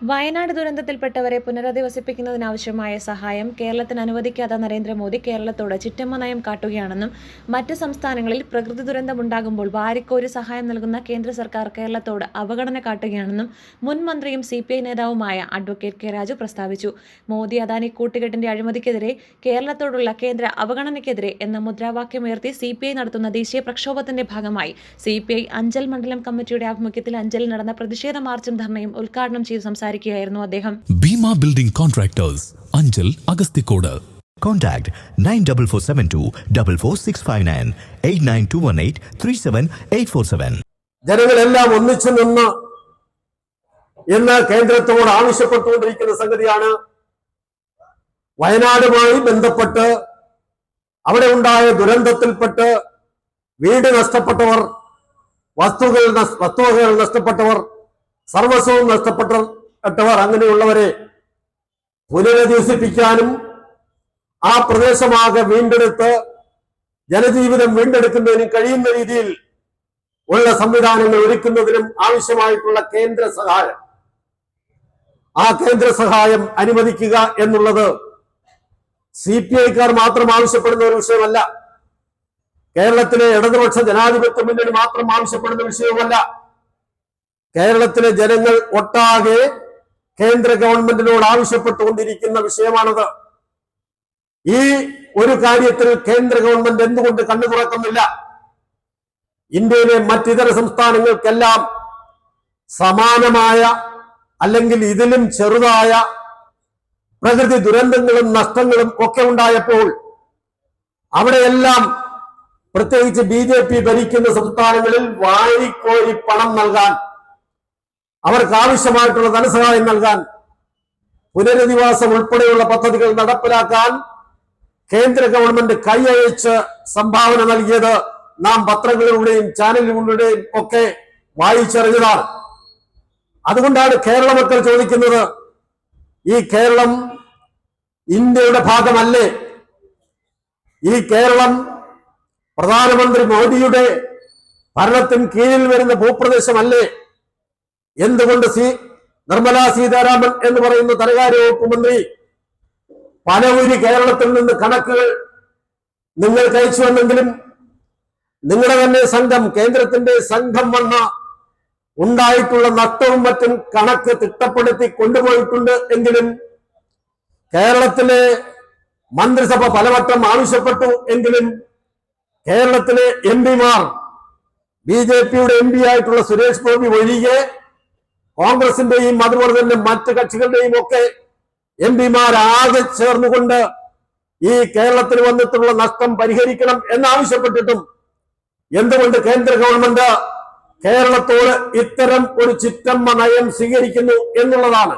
വയനാട് ദുരന്തത്തിൽപ്പെട്ടവരെ പുനരധിവസിപ്പിക്കുന്നതിനാവശ്യമായ സഹായം കേരളത്തിന് അനുവദിക്കാത്ത നരേന്ദ്രമോദി കേരളത്തോട് ചിറ്റമ്മ നയം കാട്ടുകയാണെന്നും മറ്റ് സംസ്ഥാനങ്ങളിൽ പ്രകൃതി ദുരന്തമുണ്ടാകുമ്പോൾ വാരിക്കോരി സഹായം നൽകുന്ന കേന്ദ്ര സർക്കാർ കേരളത്തോട് അവഗണന കാട്ടുകയാണെന്നും മുൻ മന്ത്രിയും സി പി ഐ നേതാവുമായ അഡ്വക്കേറ്റ് കെ രാജു പ്രസ്താവിച്ചു. മോദി അദാനി കൂട്ടുകെട്ടിന്റെ അഴിമതിക്കെതിരെ കേരളത്തോടുള്ള കേന്ദ്ര അവഗണനയ്ക്കെതിരെ എന്ന മുദ്രാവാക്യമുയർത്തി സി പി ഐ നടത്തുന്ന ദേശീയ പ്രക്ഷോഭത്തിന്റെ ഭാഗമായി. സി പി ഐ അഞ്ചൽ മണ്ഡലം കമ്മിറ്റിയുടെ ആഭിമുഖ്യത്തിൽ അഞ്ചലിൽ നടന്ന പ്രതിഷേധ മാർച്ചും ധർണയും ഉദ്ഘാടനം ചെയ്ത് സംസാരിക്കുകയായിരുന്നു അദ്ദേഹം. Bheema building contractors Anchal Agasthikode contact nine double four seven two double four six five nine eight nine two one eight three seven eight four seven. ജനങ്ങളെല്ലാം ഒന്നിച്ചു നിന്ന് എന്ന് കേന്ദ്രത്തോട് ആവശ്യപ്പെട്ടുകൊണ്ടിരിക്കുന്ന സംഗതിയാണ്. വയനാടുമായി ബന്ധപ്പെട്ട് അവിടെ ഉണ്ടായ ദുരന്തത്തിൽപ്പെട്ട് വീട് നഷ്ടപ്പെട്ടവർ വസ്തുക്കൾ വസ്തുവകകൾ നഷ്ടപ്പെട്ടവർ സർവസ്വവും നഷ്ടപ്പെട്ടവർ അങ്ങനെയുള്ളവരെ പുനരധിവസിപ്പിക്കാനും ആ പ്രദേശമാകെ വീണ്ടെടുത്ത് ജനജീവിതം വീണ്ടെടുക്കുന്നതിന് കഴിയുന്ന രീതിയിൽ ഉള്ള സംവിധാനങ്ങൾ ഒരുക്കുന്നതിനും ആവശ്യമായിട്ടുള്ള കേന്ദ്ര സഹായം. ആ കേന്ദ്ര സഹായം അനുവദിക്കുക എന്നുള്ളത് സി പി ഐക്കാർ മാത്രം ആവശ്യപ്പെടുന്ന ഒരു വിഷയമല്ല. കേരളത്തിലെ ഇടതുപക്ഷ ജനാധിപത്യ മുന്നണി മാത്രം ആവശ്യപ്പെടുന്ന വിഷയവുമല്ല കേരളത്തിലെ ജനങ്ങൾ ഒട്ടാകെ കേന്ദ്ര ഗവൺമെന്റിനോട് ആവശ്യപ്പെട്ടുകൊണ്ടിരിക്കുന്ന വിഷയമാണത്. ഈ ഒരു കാര്യത്തിൽ കേന്ദ്ര ഗവൺമെന്റ് എന്തുകൊണ്ട് കണ്ണു തുറക്കുന്നില്ല? ഇന്ത്യയിലെ മറ്റിതര സംസ്ഥാനങ്ങൾക്കെല്ലാം സമാനമായ അല്ലെങ്കിൽ ഇതിലും ചെറുതായ പ്രകൃതി ദുരന്തങ്ങളും നഷ്ടങ്ങളും ഒക്കെ ഉണ്ടായപ്പോൾ അവിടെയെല്ലാം പ്രത്യേകിച്ച് ബി ഭരിക്കുന്ന സംസ്ഥാനങ്ങളിൽ വാരിക്കോരി പണം നൽകാൻ അവർക്ക് ആവശ്യമായിട്ടുള്ള ധനസഹായം നൽകാൻ പുനരധിവാസം ഉൾപ്പെടെയുള്ള പദ്ധതികൾ നടപ്പിലാക്കാൻ കേന്ദ്ര ഗവൺമെന്റ് കൈയയച്ച് സംഭാവന നൽകിയത് നാം പത്രങ്ങളിലൂടെയും ചാനലുകളിലൂടെയും ഒക്കെ വായിച്ചറിഞ്ഞതാണ്. അതുകൊണ്ടാണ് കേരള മക്കൾ ചോദിക്കുന്നത് ഈ കേരളം ഇന്ത്യയുടെ ഭാഗമല്ലേ? ഈ കേരളം പ്രധാനമന്ത്രി മോദിയുടെ ഭരണത്തിന് കീഴിൽ വരുന്ന ഭൂപ്രദേശമല്ലേ? എന്തുകൊണ്ട് സി നിർമ്മലാ സീതാരാമൻ എന്ന് പറയുന്ന ധനകാര്യ വകുപ്പ് മന്ത്രി പലവരി കേരളത്തിൽ നിന്ന് കണക്കുകൾ നിങ്ങൾ കഴിച്ചു വന്നെങ്കിലും നിങ്ങളുടെ തന്നെ സംഘം കേന്ദ്രത്തിന്റെ സംഘം വന്ന ഉണ്ടായിട്ടുള്ള നഷ്ടവും മറ്റും കണക്ക് തിട്ടപ്പെടുത്തി കൊണ്ടുപോയിട്ടുണ്ട് എങ്കിലും കേരളത്തിലെ മന്ത്രിസഭ പലവട്ടം ആവശ്യപ്പെട്ടു എങ്കിലും കേരളത്തിലെ എം പിമാർ ബി ജെ പിയുടെ എം പി ആയിട്ടുള്ള സുരേഷ് ഗോപി ഒഴികെ കോൺഗ്രസിന്റെയും അതുപോലെ തന്നെ മറ്റ് കക്ഷികളുടെയും ഒക്കെ എം പിമാരാകെ ചേർന്നുകൊണ്ട് ഈ കേരളത്തിൽ വന്നിട്ടുള്ള നഷ്ടം പരിഹരിക്കണം എന്നാവശ്യപ്പെട്ടിട്ടും എന്തുകൊണ്ട് കേന്ദ്ര ഗവൺമെന്റ് കേരളത്തോട് ഇത്തരം ഒരു ചിറ്റമ്മ നയം സ്വീകരിക്കുന്നു എന്നുള്ളതാണ്.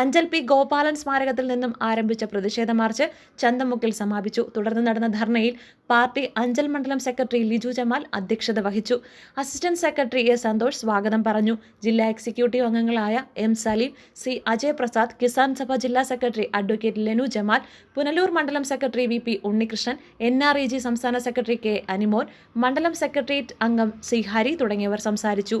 അഞ്ചൽ പി ഗോപാലൻ സ്മാരകത്തിൽ നിന്നും ആരംഭിച്ച പ്രതിഷേധ മാർച്ച് ചന്തമുക്കിൽ സമാപിച്ചു. തുടർന്ന് നടന്ന ധർണയിൽ പാർട്ടി അഞ്ചൽ മണ്ഡലം സെക്രട്ടറി ലിജു ജമാൽ അധ്യക്ഷത വഹിച്ചു. അസിസ്റ്റന്റ് സെക്രട്ടറി എ സന്തോഷ് സ്വാഗതം പറഞ്ഞു. ജില്ലാ എക്സിക്യൂട്ടീവ് അംഗങ്ങളായ എം സലീം സി അജയ് പ്രസാദ് കിസാൻ സഭ ജില്ലാ സെക്രട്ടറി അഡ്വക്കേറ്റ് ലെനു ജമാൽ പുനലൂർ മണ്ഡലം secretary V P Unnikrishnan N R E G സംസ്ഥാന സെക്രട്ടറി കെ അനിമോൻ മണ്ഡലം സെക്രട്ടേറിയറ്റ് അംഗം സി ഹരി തുടങ്ങിയവർ സംസാരിച്ചു.